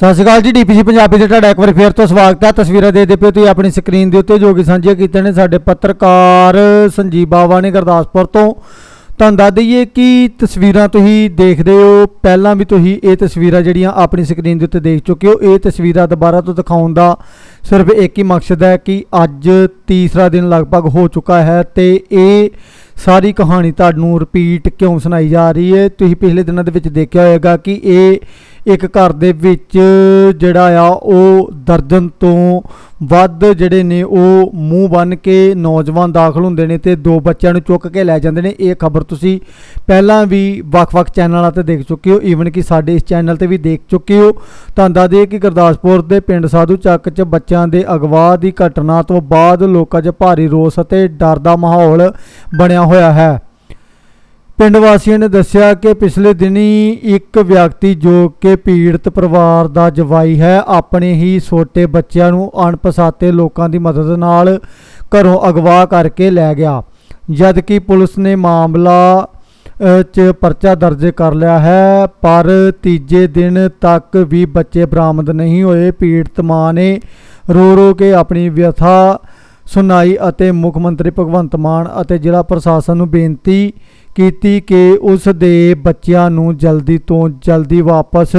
ਸਤਿ ਸ਼੍ਰੀ ਅਕਾਲ ਜੀ, ਡੀਪੀਸੀ ਪੰਜਾਬੀ ਦੇ ਤੁਹਾਡਾ ਇੱਕ ਵਾਰ ਫੇਰ ਤੋਂ ਸਵਾਗਤ ਹੈ। ਤਸਵੀਰਾਂ ਦੇਖਦੇ ਪਿਓ, ਤੁਸੀਂ ਆਪਣੀ ਸਕਰੀਨ ਦੇ ਉੱਤੇ ਜੋ ਕਿ ਸਾਂਝੀਆਂ ਕੀਤੀਆਂ ਨੇ, ਸਾਡੇ ਪੱਤਰਕਾਰ ਸੰਜੀਵ ਬਾਵਾ ਨੇ ਗੁਰਦਾਸਪੁਰ ਤੋਂ ਤੁਹਾਨੂੰ ਦੱਸ ਦਈਏ ਕਿ ਤਸਵੀਰਾਂ ਤੁਸੀਂ ਦੇਖਦੇ ਹੋ। ਪਹਿਲਾਂ ਵੀ ਤੁਸੀਂ ਇਹ ਤਸਵੀਰਾਂ ਜਿਹੜੀਆਂ ਆਪਣੀ ਸਕਰੀਨ ਦੇ ਉੱਤੇ ਦੇਖ ਚੁੱਕੇ ਹੋ। ਇਹ ਤਸਵੀਰਾਂ ਦੁਬਾਰਾ ਤੋਂ ਦਿਖਾਉਣ ਦਾ ਸਿਰਫ ਇੱਕ ਹੀ ਮਕਸਦ ਹੈ ਕਿ ਅੱਜ ਤੀਸਰਾ ਦਿਨ ਲਗਭਗ ਹੋ ਚੁੱਕਾ ਹੈ ਤੇ ਇਹ ਸਾਰੀ ਕਹਾਣੀ ਤੁਹਾਨੂੰ ਰਿਪੀਟ ਕਿਉਂ ਸੁਣਾਈ ਜਾ ਰਹੀ ਹੈ? ਤੁਸੀਂ ਪਿਛਲੇ ਦਿਨਾਂ ਦੇ ਵਿੱਚ ਦੇਖਿਆ ਹੋਵੇਗਾ ਕਿ ਇਹ ਇੱਕ ਘਰ ਦੇ ਵਿੱਚ ਜਿਹੜਾ ਆ, ਉਹ ਦਰਜਨ ਤੋਂ ਵੱਧ ਜਿਹੜੇ ਨੇ, ਉਹ ਮੂੰਹ ਬੰਨ ਕੇ ਨੌਜਵਾਨ ਦਾਖਲ ਹੁੰਦੇ ਨੇ ਤੇ ਦੋ ਬੱਚਿਆਂ ਨੂੰ ਚੁੱਕ ਕੇ ਲੈ ਜਾਂਦੇ ਨੇ। ਇਹ ਖਬਰ ਤੁਸੀਂ ਪਹਿਲਾਂ ਵੀ ਵੱਖ-ਵੱਖ ਚੈਨਲਾਂ ਤੇ ਦੇਖ ਚੁੱਕੇ ਹੋ। ਈਵਨ ਕਿ ਸਾਡੇ ਇਸ ਚੈਨਲ ਤੇ ਵੀ ਦੇਖ ਚੁੱਕੇ ਹੋ। ਤੁਹਾਨੂੰ ਦੱਸ ਦਈਏ ਕਿ ਗੁਰਦਾਸਪੁਰ ਦੇ ਪਿੰਡ ਸਾਧੂ ਚੱਕ 'ਚ ਬੱਚਿਆਂ ਦੇ ਅਗਵਾ ਦੀ ਘਟਨਾ ਤੋਂ ਬਾਅਦ ਲੋਕਾਂ 'ਚ ਭਾਰੀ ਰੋਸ ਅਤੇ ਡਰ ਦਾ ਮਾਹੌਲ ਬਣਿਆ ਹੋਇਆ ਹੈ। ਪਿੰਡ ਵਾਸੀਆਂ ਨੇ ਦੱਸਿਆ ਕਿ ਪਿਛਲੇ ਦਿਨੀ ਇੱਕ ਵਿਅਕਤੀ ਜੋ ਕਿ ਪੀੜਤ ਪਰਿਵਾਰ ਦਾ ਜਵਾਈ ਹੈ, ਆਪਣੇ ਹੀ ਛੋਟੇ ਬੱਚਿਆਂ ਨੂੰ ਅਣਪਛਾਤੇ ਲੋਕਾਂ ਦੀ ਮਦਦ ਨਾਲ ਘਰੋਂ ਅਗਵਾ ਕਰਕੇ ਲੈ ਗਿਆ। ਜਦ ਕਿ ਪੁਲਿਸ ਨੇ ਮਾਮਲਾ 'ਚ ਪਰਚਾ ਦਰਜ ਕਰ ਲਿਆ ਹੈ, ਪਰ ਤੀਜੇ ਦਿਨ ਤੱਕ ਵੀ ਬੱਚੇ ਬਰਾਮਦ ਨਹੀਂ ਹੋਏ। ਪੀੜਤ ਮਾਂ ਨੇ ਰੋ ਰੋ ਕੇ ਆਪਣੀ ਵਿਅਥਾ ਸੁਣਾਈ ਅਤੇ ਮੁੱਖ ਮੰਤਰੀ ਭਗਵੰਤ ਮਾਨ ਅਤੇ ਜ਼ਿਲ੍ਹਾ ਪ੍ਰਸ਼ਾਸਨ ਨੂੰ ਬੇਨਤੀ ਕੀਤੀ ਕਿ ਉਸ ਦੇ ਬੱਚਿਆਂ ਨੂੰ ਜਲਦੀ ਤੋਂ ਜਲਦੀ ਵਾਪਸ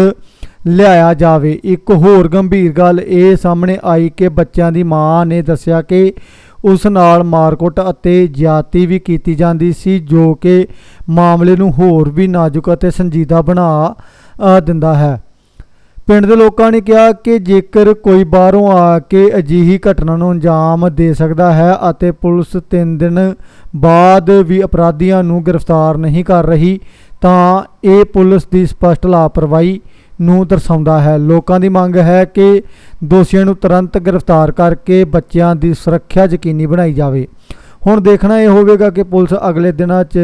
ਲਿਆਇਆ ਜਾਵੇ। ਇੱਕ ਹੋਰ ਗੰਭੀਰ ਗੱਲ ਇਹ ਸਾਹਮਣੇ ਆਈ ਕਿ ਬੱਚਿਆਂ ਦੀ ਮਾਂ ਨੇ ਦੱਸਿਆ ਕਿ ਉਸ ਨਾਲ ਮਾਰਕੁੱਟ ਅਤੇ ਜ਼ਿਆਦਤੀ ਵੀ ਕੀਤੀ ਜਾਂਦੀ ਸੀ, ਜੋ ਕਿ ਮਾਮਲੇ ਨੂੰ ਹੋਰ ਵੀ ਨਾਜ਼ੁਕ ਅਤੇ ਸੰਜੀਦਾ ਬਣਾ ਦਿੰਦਾ ਹੈ। ਪਿੰਡ ਦੇ ਲੋਕਾਂ ਨੇ ਕਿਹਾ ਕਿ ਜੇਕਰ ਕੋਈ ਬਾਹਰੋਂ ਆ ਕੇ ਅਜਿਹੀ ਘਟਨਾ ਨੂੰ ਅੰਜਾਮ ਦੇ ਸਕਦਾ ਹੈ ਅਤੇ ਪੁਲਿਸ 3 ਦਿਨ ਬਾਅਦ ਵੀ ਅਪਰਾਧੀਆਂ ਨੂੰ ਗ੍ਰਿਫਤਾਰ ਨਹੀਂ ਕਰ ਰਹੀ, ਤਾਂ ਇਹ ਪੁਲਿਸ ਦੀ ਸਪਸ਼ਟ ਲਾਪਰਵਾਹੀ ਨੂੰ ਦਰਸਾਉਂਦਾ ਹੈ। ਲੋਕਾਂ ਦੀ ਮੰਗ ਹੈ ਕਿ ਦੋਸ਼ੀਆਂ ਨੂੰ ਤੁਰੰਤ ਗ੍ਰਿਫਤਾਰ ਕਰਕੇ ਬੱਚਿਆਂ ਦੀ ਸੁਰੱਖਿਆ ਯਕੀਨੀ ਬਣਾਈ ਜਾਵੇ। ਹੁਣ ਦੇਖਣਾ ਇਹ ਹੋਵੇਗਾ ਕਿ ਪੁਲਿਸ ਅਗਲੇ ਦਿਨਾਂ 'ਚ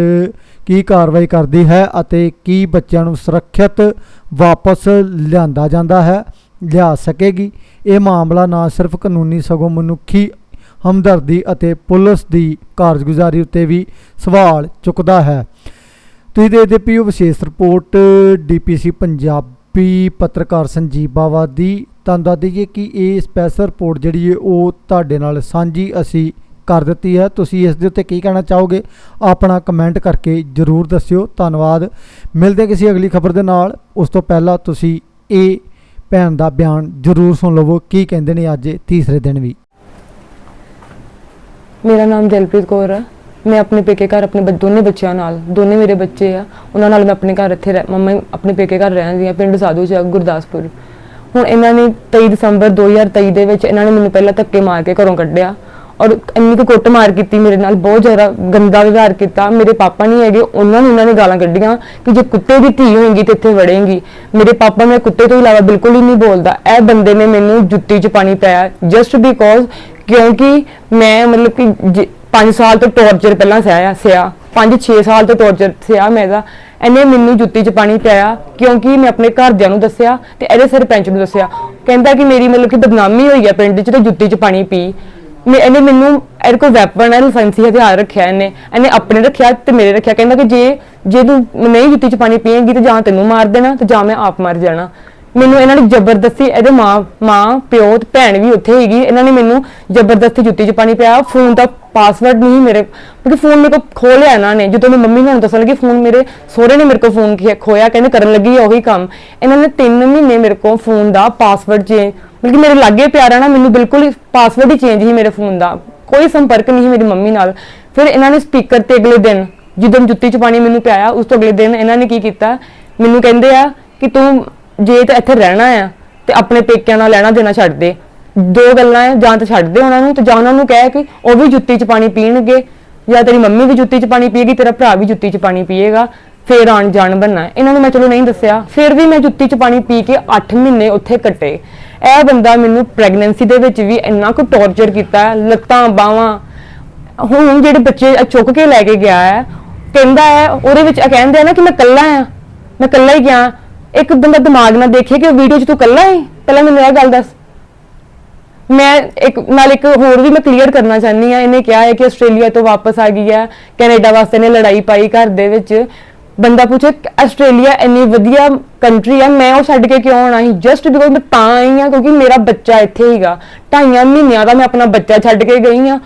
ਕੀ ਕਾਰਵਾਈ ਕਰਦੀ ਹੈ ਅਤੇ ਕੀ ਬੱਚਿਆਂ ਨੂੰ ਸੁਰੱਖਿਅਤ ਵਾਪਸ ਲਿਆਂਦਾ ਜਾਂਦਾ ਹੈ, ਲਿਆ ਸਕੇਗੀ। ਇਹ ਮਾਮਲਾ ਨਾ ਸਿਰਫ ਕਾਨੂੰਨੀ, ਸਗੋਂ ਮਨੁੱਖੀ ਹਮਦਰਦੀ ਅਤੇ ਪੁਲਿਸ ਦੀ ਕਾਰਜਗੁਜ਼ਾਰੀ ਉੱਤੇ ਵੀ ਸਵਾਲ ਚੁੱਕਦਾ ਹੈ। ਤੁਸੀਂ ਦੇਖਦੇ ਪਈ ਵਿਸ਼ੇਸ਼ ਰਿਪੋਰਟ, ਡੀਪੀਸੀ ਪੰਜਾਬੀ ਪੱਤਰਕਾਰ ਸੰਜੀਵ ਬਾਵਾ ਦੀ। ਤੁਹਾਨੂੰ ਦੱਸ ਦਈਏ ਕਿ ਇਹ ਸਪੈਸ਼ਲ ਰਿਪੋਰਟ ਜਿਹੜੀ ਹੈ ਉਹ ਤੁਹਾਡੇ ਨਾਲ ਸਾਂਝੀ ਅਸੀਂ ਕਰ ਦਿੱਤੀ ਹੈ। ਤੁਸੀਂ ਇਸ ਦੇ ਉੱਤੇ ਕੀ ਕਹਿਣਾ ਚਾਹੋਗੇ? ਆਪਣਾ ਕਮੈਂਟ ਕਰਕੇ ਜਰੂਰ ਦੱਸਿਓ। ਧੰਨਵਾਦ। ਮਿਲਦੇ ਕਿਸੇ ਅਗਲੀ ਖਬਰ ਦੇ ਨਾਲ। ਉਸ ਤੋਂ ਪਹਿਲਾਂ ਤੁਸੀਂ ਇਹ ਭੈਣ ਦਾ ਬਿਆਨ ਜਰੂਰ ਸੁਣ ਲਵੋ। ਕੀ ਕਹਿੰਦੇ ਨੇ ਅੱਜ ਤੀਸਰੇ ਦਿਨ ਵੀ। ਮੇਰਾ ਨਾਮ ਜਲਪ੍ਰੀਤ ਕੌਰ ਹੈ ਮੈਂ ਆਪਣੇ ਪੇਕੇ ਘਰ ਆਪਣੇ ਬੱਚ- ਦੋਨੇ ਬੱਚਿਆਂ ਨਾਲ, ਦੋਨੇ ਮੇਰੇ ਬੱਚੇ ਆ। ਉਹਨਾਂ ਨਾਲ ਮੈਂ ਆਪਣੇ ਘਰ ਇੱਥੇ ਰਹਿ- ਮੰਮਾ ਆਪਣੇ ਪੇਕੇ ਘਰ ਰਹਿੰਦੀ ਆ ਪਿੰਡ ਸਾਧੂ ਚ ਗੁਰਦਾਸਪੁਰ। ਹੁਣ ਇਹਨਾਂ ਨੇ 23 ਦਸੰਬਰ 2023 ਦੇ ਵਿੱਚ ਇਹਨਾਂ ਨੇ ਮੈਨੂੰ ਪਹਿਲਾਂ ਧੱਕੇ ਮਾਰ ਕੇ ਘਰੋਂ ਕੱਢਿਆ। ਔਰ ਇੰਨੀ ਕੁ ਕੁੱਟ ਮਾਰ ਕੀਤੀ ਮੇਰੇ ਨਾਲ, ਬਹੁਤ ਜ਼ਿਆਦਾ ਗੰਦਾ ਵਿਵਹਾਰ ਕੀਤਾ। ਮੇਰੇ ਪਾਪਾ ਨਹੀਂ ਹੈਗੇ, ਉਹਨਾਂ ਨੂੰ ਉਹਨਾਂ ਨੇ ਗਾਲਾਂ ਕੱਢੀਆਂ ਕਿ ਜੇ ਕੁੱਤੇ ਦੀ ਧੀ ਹੋਏਗੀ ਤੇ ਇੱਥੇ ਵੜੇਗੀ। ਮੇਰੇ ਪਾਪਾ ਮੈਂ ਕੁੱਤੇ ਤੋਂ ਇਲਾਵਾ ਬਿਲਕੁਲ ਹੀ ਨਹੀਂ ਬੋਲਦਾ। ਇਹ ਬੰਦੇ ਨੇ ਮੈਨੂੰ ਜੁੱਤੀ 'ਚ ਪਾਣੀ ਪਾਇਆ ਜਸਟ ਬਿਕੋਜ਼ ਕਿਉਂਕਿ ਮੈਂ ਮਤਲਬ ਕਿ 5 ਸਾਲ ਤੋਂ ਟੌਰਚਰ ਪਹਿਲਾਂ ਸਹਿਆ ਸਿਆ। 5-6 ਸਾਲ ਤੋਂ ਟੌਰਚਰ ਸਿਆ ਮੈਂ ਇਹਨੇ ਮੈਨੂੰ ਜੁੱਤੀ 'ਚ ਪਾਣੀ ਪਿਆਇਆ ਕਿਉਂਕਿ ਮੈਂ ਆਪਣੇ ਘਰਦਿਆਂ ਨੂੰ ਦੱਸਿਆ ਤੇ ਇਹਦੇ ਸਰਪੰਚ ਨੂੰ ਦੱਸਿਆ। ਕਹਿੰਦਾ ਕਿ ਮੇਰੀ ਮਤਲਬ ਕਿ ਬਦਨਾਮੀ ਹੋਈ ਹੈ ਪਿੰਡ 'ਚ ਤੇ ਜੁੱਤੀ 'ਚ ਪਾਣੀ ਪੀ। ਮੈਂ ਇਹਨੇ ਮੈਨੂੰ ਇਹਦੇ ਕੋਲ ਵੈਪਨ ਹੈ ਲਾਇਸੈਂਸੀ ਹਥਿਆਰ ਰੱਖਿਆ ਇਹਨੇ। ਇਹਨੇ ਆਪਣੇ ਰੱਖਿਆ ਤੇ ਮੇਰੇ ਰੱਖਿਆ। ਕਹਿੰਦਾ ਕਿ ਜੇ ਜੇ ਤੂੰ ਨਹੀਂ ਜੁੱਤੀ 'ਚ ਪਾਣੀ ਪੀਏਂਗੀ ਤੇ ਜਾਂ ਤੈਨੂੰ ਮਾਰ ਦੇਣਾ ਤੇ ਜਾਂ ਮੈਂ ਆਪ ਮਰ ਜਾਣਾ। ਮੈਨੂੰ ਇਹਨਾਂ ਨੇ ਜ਼ਬਰਦਸਤੀ, ਇਹਦੇ ਮਾਂ ਮਾਂ, ਪਿਓ ਤੇ ਭੈਣ ਵੀ ਉੱਥੇ ਹੈਗੀ ਇਹਨਾਂ ਨੇ ਮੈਨੂੰ ਜ਼ਬਰਦਸਤੀ ਜੁੱਤੀ 'ਚ ਪਾਣੀ ਪਿਆ, ਫੋਨ ਦਾ ਪਾਸਵਰਡ ਨਹੀਂ ਮੇਰੇ, ਕਿਉਂਕਿ ਫੋਨ ਮੇਰੇ ਕੋਲ ਖੋਲਿਆ ਇਹਨਾਂ ਨੇ, ਜਦੋਂ ਮੈਂ ਮੰਮੀ ਨੂੰ ਦੱਸਣ ਲੱਗੀ, ਫੋਨ ਮੇਰੇ, ਸਹੁਰੇ ਨੇ ਮੇਰੇ ਕੋਲ ਫੋਨ ਖੋਇਆ, ਕਹਿੰਦੇ ਕਰਨ ਲੱਗੀ ਉਹੀ ਕੰਮ। ਇਹਨਾਂ ਨੇ 3 ਮਹੀਨੇ ਮੇਰੇ ਕੋਲ ਫੋਨ ਦਾ ਪਾਸਵਰਡ ਚੇਂਜ ਮਤਲਬ ਕਿ ਮੇਰੇ ਲਾਗੇ ਪਿਆਰਾ ਨਾ, ਮੈਨੂੰ ਬਿਲਕੁਲ ਹੀ ਪਾਸਵਰਡ ਹੀ ਚੇਂਜ ਹੀ ਮੇਰੇ ਫੋਨ ਦਾ। ਕੋਈ ਸੰਪਰਕ ਨਹੀਂ ਸੀ ਮੇਰੀ ਮੰਮੀ ਨਾਲ। ਫਿਰ ਇਹਨਾਂ ਨੇ ਸਪੀਕਰ ਤੇ ਅਗਲੇ ਦਿਨ, ਜਦੋਂ ਜੁੱਤੀ 'ਚ ਪਾਣੀ ਮੈਨੂੰ ਪਿਆਇਆ, ਉਸ ਤੋਂ ਅਗਲੇ ਦਿਨ ਇਹਨਾਂ ਨੇ ਕੀ ਕੀਤਾ? ਮੈਨੂੰ ਕਹਿੰਦੇ ਆ ਕਿ ਤੂੰ ਜੇ ਤਾਂ ਇੱਥੇ ਰਹਿਣਾ ਆ ਤੇ ਆਪਣੇ ਪੇਕਿਆਂ ਨਾਲ ਲੈਣਾ ਦੇਣਾ ਛੱਡ ਦੇ। ਦੋ ਗੱਲਾਂ ਆ ਜਾਂ ਤਾਂ ਛੱਡ ਦੇ ਉਹਨਾਂ ਨੂੰ ਤੇ ਜਾਂ ਉਹਨਾਂ ਨੂੰ ਕਹਿ ਕਿ ਉਹ ਵੀ ਜੁੱਤੀ 'ਚ ਪਾਣੀ ਪੀਣਗੇ ਜਾਂ ਤੇਰੀ ਮੰਮੀ ਵੀ ਜੁੱਤੀ 'ਚ ਪਾਣੀ ਪੀਏਗੀ ਤੇਰਾ ਭਰਾ ਵੀ ਜੁੱਤੀ 'ਚ ਪਾਣੀ ਪੀਏਗਾ ਫੇਰ ਆਣ ਜਾਣ ਬੰਨਾ ਇਹਨਾਂ ਨੂੰ ਮੈਂ ਚਲੋ ਨਹੀਂ ਦੱਸਿਆ। ਫਿਰ ਵੀ ਮੈਂ ਜੁੱਤੀ 'ਚ ਪਾਣੀ ਪੀ ਕੇ 8 ਮਹੀਨੇ ਉੱਥੇ ਕੱਟੇ। ਇਹ ਬੰਦਾ ਮੈਨੂੰ ਪ੍ਰੈਗਨੈਂਸੀ ਦੇ ਵਿੱਚ ਵੀ ਇੰਨਾ ਕੁ ਟੌਰਚਰ ਕੀਤਾ ਹੈ, ਲੱਤਾਂ ਬਾਹਾਂ। ਹੁਣ ਜਿਹੜੇ ਬੱਚੇ ਚੁੱਕ ਕੇ ਲੈ ਕੇ ਗਿਆ ਹੈ ਕਹਿੰਦਾ ਹੈ ਉਹਦੇ ਵਿੱਚ ਇਹ ਕਹਿੰਦੇ ਆ ਨਾ ਕਿ ਮੈਂ ਕੱਲਾ ਆ ਮੈਂ ਕੱਲਾ ਹੀ ਗਿਆ। ਇੱਕ ਬੰਦਾ ਦਿਮਾਗ ਨਾਲ ਦੇਖੇ ਕਿ ਵੀਡੀਓ 'ਚ ਤੂੰ ਕੱਲਾ ਹੈ ਪਹਿਲਾਂ ਮੈਨੂੰ ਇਹ ਗੱਲ ਦੱਸ। ਮੈਂ ਇੱਕ, ਨਾਲ ਇੱਕ ਹੋਰ ਵੀ ਮੈਂ ਕਲੀਅਰ ਕਰਨਾ ਚਾਹਨੀ ਆ ਇਹਨੇ ਕਿਹਾ ਹੈ ਕਿ ਆਸਟ੍ਰੇਲੀਆ ਤੋਂ ਵਾਪਸ ਆ ਗਈ ਹੈ। ਕੈਨੇਡਾ ਵਾਸਤੇ ਨੇ ਲੜਾਈ ਪਾਈ ਘਰ ਦੇ ਵਿੱਚ। ਬੰਦਾ ਪੁੱਛੇ, ਆਸਟ੍ਰੇਲੀਆ ਇੰਨੀ ਵਧੀਆ ਕੰਟਰੀ ਆ, ਮੈਂ ਉਹ ਛੱਡ ਕੇ ਕਿਉਂ ਆਉਣਾ ਸੀ? ਜਸਟ ਬਿਕੋਜ਼ ਮੈਂ ਤਾਂ ਆਈ ਆ ਕਿਉਂਕਿ ਮੇਰਾ ਬੱਚਾ ਇੱਥੇ ਹੀਗਾ ਢਾਈਆਂ ਮਹੀਨਿਆਂ ਦਾ ਮੈਂ ਆਪਣਾ ਬੱਚਾ ਛੱਡ ਕੇ ਗਈ ਆ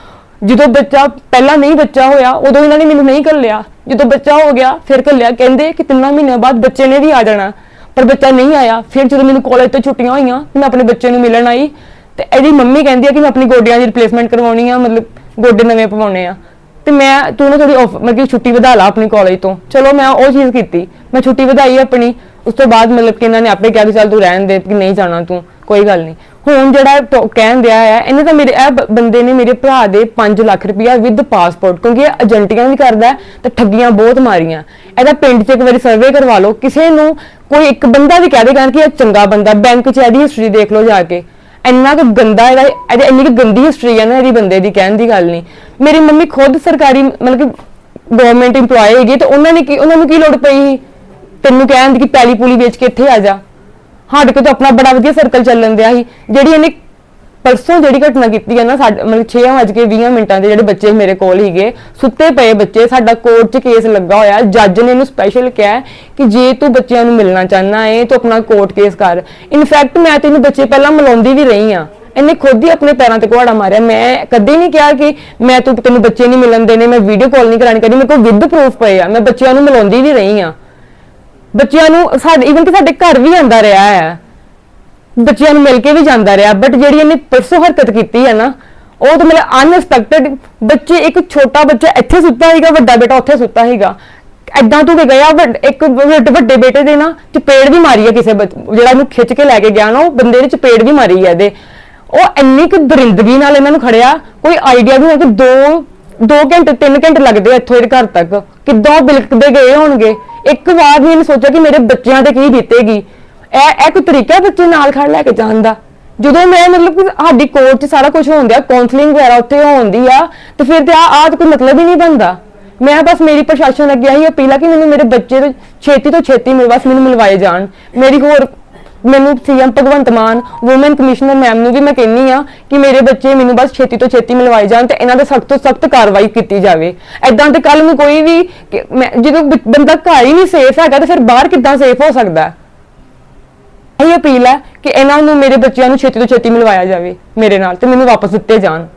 ਜਦੋਂ ਬੱਚਾ ਪਹਿਲਾਂ ਨਹੀਂ ਬੱਚਾ ਹੋਇਆ, ਉਦੋਂ ਇਹਨਾਂ ਨੇ ਮੈਨੂੰ ਨਹੀਂ ਘੱਲਿਆ। ਜਦੋਂ ਬੱਚਾ ਹੋ ਗਿਆ, ਫਿਰ ਘੱਲਿਆ। ਕਹਿੰਦੇ ਕਿ ਤਿੰਨਾਂ ਮਹੀਨਿਆਂ ਬਾਅਦ ਬੱਚੇ ਨੇ ਵੀ ਆ ਜਾਣਾ। ਪਰ ਬੱਚਾ ਨਹੀਂ ਆਇਆ। ਫਿਰ ਜਦੋਂ ਮੈਨੂੰ ਕਾਲਜ ਤੋਂ ਛੁੱਟੀਆਂ ਹੋਈਆਂ ਮੈਂ ਆਪਣੇ ਬੱਚੇ ਨੂੰ ਮਿਲਣ ਆਈ। ਤੇ ਇਹਦੀ ਮੰਮੀ ਕਹਿੰਦੀ ਆ ਕਿ ਮੈਂ ਆਪਣੀ ਗੋਡਿਆਂ ਦੀ ਰਿਪਲੇਸਮੈਂਟ ਕਰਵਾਉਣੀ ਆ, ਮਤਲਬ ਗੋਡੇ ਨਵੇਂ ਪਵਾਉਣੇ ਆ। ਤੇ ਮੈਂ, ਤੂੰ ਨਾ ਥੋੜੀ ਮਤਲਬ ਕਿ ਛੁੱਟੀ ਵਧਾ ਲਾ ਆਪਣੀ ਕਾਲਜ ਤੋਂ। ਚਲੋ, ਮੈਂ ਉਹ ਚੀਜ਼ ਕੀਤੀ। ਮੈਂ ਛੁੱਟੀ ਵਧਾਈ ਆਪਣੀ। ਉਸ ਤੋਂ ਬਾਅਦ ਮਤਲਬ ਕਿ ਇਹਨਾਂ ਨੇ ਆਪੇ ਕਿਹਾ ਕਿ ਚੱਲ ਤੂੰ ਰਹਿਣ ਦੇ, ਕਿ ਨਹੀਂ ਜਾਣਾ ਤੂੰ, ਕੋਈ ਗੱਲ ਨਹੀਂ। ਹੁਣ ਜਿਹੜਾ ਕਹਿਣ ਦਿਆ ਹੈ, ਇਹਨੇ ਤਾਂ ਮੇਰੇ ਇਹ ਬੰਦੇ ਨੇ ਮੇਰੇ ਭਰਾ ਦੇ 5 ਲੱਖ ਰੁਪਇਆ ਵਿਦ ਪਾਸਪੋਰਟ ਕਿਉਂਕਿ ਇਹ ਏਜੰਟੀਆਂ ਵੀ ਕਰਦਾ, ਤੇ ਠੱਗੀਆਂ ਬਹੁਤ ਮਾਰੀਆਂ। ਇਹਦਾ ਪਿੰਡ 'ਚ ਇੱਕ ਵਾਰੀ ਸਰਵੇ ਕਰਵਾ ਲਓ। ਕਿਸੇ ਨੂੰ ਕੋਈ ਇੱਕ ਬੰਦਾ ਵੀ ਕਹਿ ਦੇਗਾ ਕਿ ਇਹ ਚੰਗਾ ਬੰਦਾ ਬੈਂਕ 'ਚ ਇਹਦੀ ਹਿਸਟਰੀ ਦੇਖ ਲਓ ਜਾ ਕੇ। ਇੰਨਾ ਕੁ ਗੰਦਾ ਇਹਦਾ, ਇਹਦੀ ਇੰਨੀ ਕੁ ਗੰਦੀ ਹਿਸਟਰੀ ਹੈ ਨਾ ਇਹਦੀ ਬੰਦੇ ਦੀ ਕਹਿਣ ਦੀ ਗੱਲ ਨਹੀਂ। ਮੇਰੀ ਮੰਮੀ ਖੁਦ ਸਰਕਾਰੀ ਮਤਲਬ ਕਿ ਗਵਰਨਮੈਂਟ EMPLOYE ਹੈਗੀ ਤੇ ਉਹਨਾਂ ਨੇ ਕੀ, ਉਹਨਾਂ ਨੂੰ ਕੀ ਲੋੜ ਪਈ ਸੀ? ਤੈਨੂੰ ਕਹਿਣ ਦੀ ਕਿ ਪੈਲੀ ਪੂਲੀ ਵੇਚ ਕੇ ਇੱਥੇ ਆ ਜਾ। ਸਾਡੇ ਕੋਲ ਤਾਂ ਆਪਣਾ ਬੜਾ ਵਧੀਆ ਸਰਕਲ ਚੱਲਣ ਦਿਆ ਸੀ। ਜਿਹੜੀ ਇਹਨੇ ਪਰਸੋਂ ਜਿਹੜੀ ਘਟਨਾ ਕੀਤੀ ਹੈ ਨਾ, ਸਾਡੇ, ਮਤਲਬ 6:20 ਮਿੰਟਾਂ ਦੇ ਜਿਹੜੇ ਬੱਚੇ ਮੇਰੇ ਕੋਲ ਹੀਗੇ ਸੁੱਤੇ ਪਏ ਬੱਚੇ, ਸਾਡਾ ਕੋਰਟ 'ਚ ਕੇਸ ਲੱਗਾ ਹੋਇਆ, ਜੱਜ ਨੇ ਇਹਨੂੰ ਸਪੈਸ਼ਲ ਕਿਹਾ ਕਿ ਜੇ ਤੂੰ ਬੱਚਿਆਂ ਨੂੰ ਮਿਲਣਾ ਚਾਹਨਾ ਏ, ਤੂੰ ਆਪਣਾ ਕੋਰਟ ਕੇਸ ਕਰ। ਇਨਫੈਕਟ ਮੈਂ ਤੈਨੂੰ ਬੱਚੇ ਪਹਿਲਾਂ ਮਿਲਾਉਂਦੀ ਵੀ ਰਹੀ ਆ। ਇਹਨੇ ਖੁਦ ਹੀ ਆਪਣੇ ਪੈਰਾਂ ਤੇ ਕੁਹਾੜਾ ਮਾਰਿਆ। ਮੈਂ ਕਦੇ ਨਹੀਂ ਕਿਹਾ ਕਿ ਮੈਂ ਤੂੰ, ਤੈਨੂੰ ਬੱਚੇ ਨਹੀਂ ਮਿਲਣ ਦੇਣੇ, ਮੈਂ ਵੀਡੀਓ ਕਾਲ ਨਹੀਂ ਕਰਾਣੀ ਕਦੀ ਮੇਰੇ ਕੋਲ ਵਿਦ ਪ੍ਰੂਫ ਪਏ ਆ। ਮੈਂ ਬੱਚਿਆਂ ਨੂੰ ਮਿਲਾਉਂਦੀ ਵੀ ਰਹੀ ਆ। ਬੱਚਿਆਂ ਨੂੰ ਸਾਡੇ ਇਵਨ ਕਿ ਸਾਡੇ ਘਰ ਵੀ ਆਂਦਾ ਰਿਹਾ ਹੈ। ਬੱਚਿਆਂ ਨੂੰ ਮਿਲ ਕੇ ਵੀ ਜਾਂਦਾ ਰਿਹਾ ਬਟ ਜਿਹੜੀ ਇਹਨੇ ਪਰਸੋਂ ਹਰਕਤ ਕੀਤੀ ਹੈ ਨਾ, ਉਹ ਤਾਂ ਮਤਲਬ ਅਨਐਕਸਪੈਕਟਡ ਬੱਚੇ, ਇੱਕ ਛੋਟਾ ਬੱਚਾ ਇੱਥੇ ਸੁੱਤਾ ਸੀਗਾ, ਵੱਡਾ ਬੇਟਾ ਉੱਥੇ ਸੁੱਤਾ ਸੀਗਾ। ਐਦਾਂ ਤੂੰ ਗਿਆ ਇੱਕ ਵੱਡੇ ਬੇਟੇ ਦੇ ਨਾ ਚਪੇੜ ਵੀ ਮਾਰੀ ਹੈ ਕਿਸੇ ਜਿਹੜਾ ਇਹਨੂੰ ਖਿੱਚ ਕੇ ਲੈ ਕੇ ਗਿਆ ਨਾ, ਉਹ ਬੰਦੇ ਨੇ ਚਪੇੜ ਵੀ ਮਾਰੀ ਹੈ ਇਹਦੇ। ਉਹ ਇੰਨੀ ਕੁ ਦਰਿੰਦਗੀ ਨਾਲ ਇਹਨਾਂ ਨੂੰ ਖੜਿਆ, ਕੋਈ ਆਈਡੀਆ ਵੀ ਨਹੀਂ ਕਿ ਦੋ ਦੋ ਘੰਟੇ, ਤਿੰਨ ਘੰਟੇ ਲੱਗਦੇ ਆ ਇੱਥੋਂ ਇਹਦੇ ਘਰ ਤੱਕ। ਕਿੱਦਾਂ ਉਹ ਬਿਲਕਦੇ ਗਏ ਹੋਣਗੇ। ਇੱਕ ਵਾਰ ਵੀ ਇਹਨੇ ਸੋਚਿਆ ਕਿ ਮੇਰੇ ਬੱਚਿਆਂ ਤੇ ਕੀ ਬੀਤੇਗੀ। ਇਹ ਇਹ ਕੋਈ ਤਰੀਕਾ ਬੱਚੇ ਨਾਲ ਖੜ ਲੈ ਕੇ ਜਾਣ ਦਾ? ਜਦੋਂ ਮੈਂ ਮਤਲਬ ਕਿ ਸਾਡੀ ਕੋਰਟ 'ਚ ਸਾਰਾ ਕੁਝ ਹੁੰਦਾ ਆ ਕਾਉਂਸਲਿੰਗ ਵਗੈਰਾ ਉੱਥੇ ਹੁੰਦੀ ਆ, ਤੇ ਫਿਰ ਤੇ ਆ ਆਹ ਤਾਂ ਕੋਈ ਮਤਲਬ ਹੀ ਨਹੀਂ ਬਣਦਾ। ਮੈਂ ਬਸ ਮੇਰੀ ਪ੍ਰਸ਼ਾਸਨ ਅੱਗੇ ਆਹੀ ਅਪੀਲ ਆ ਕਿ ਮੈਨੂੰ ਮੇਰੇ ਬੱਚੇ ਤੋਂ ਛੇਤੀ ਤੋਂ ਛੇਤੀ ਮੇਰੇ ਬਸ ਮੈਨੂੰ ਮਿਲਵਾਏ ਜਾਣ। ਮੇਰੀ ਹੋਰ ਮੈਨੂੰ ਸੀਐਮ ਭਗਵੰਤ ਮਾਨ ਔਮਨ ਕਮਿਸ਼ਨਰ ਮੈਮ ਨੂੰ ਵੀ ਮੈਂ ਕਹਿੰਨੀ ਆ ਕਿ ਮੇਰੇ ਬੱਚੇ ਮੈਨੂੰ ਬਸ ਛੇਤੀ ਤੋਂ ਛੇਤੀ ਮਿਲਵਾਏ ਜਾਣ ਤੇ ਇਹਨਾਂ ਦੇ ਸਖਤ ਤੋਂ ਸਖਤ ਕਾਰਵਾਈ ਕੀਤੀ ਜਾਵੇ। ਐਦਾਂ ਤੇ ਕੱਲ ਨੂੰ ਕੋਈ ਵੀ ਮੈਂ- ਜਦੋਂ ਬ- ਬੰਦਾ ਘਰ ਹੀ ਨਹੀਂ ਸੇਫ ਹੈਗਾ ਤੇ ਫਿਰ ਬਾਹਰ ਕਿੱਦਾਂ ਸੇਫ ਹੋ ਸਕਦਾ? ਹੈ ਇਹੀ ਅਪੀਲ ਹੈ ਕਿ ਇਹਨਾਂ ਨੂੰ ਮੇਰੇ ਬੱਚਿਆਂ ਨੂੰ ਛੇਤੀ ਤੋਂ ਛੇਤੀ ਮਿਲਵਾਇਆ ਜਾਵੇ ਮੇਰੇ ਨਾਲ ਤੇ ਮੈਨੂੰ ਵਾਪਸ ਦਿੱਤੇ ਜਾਣ।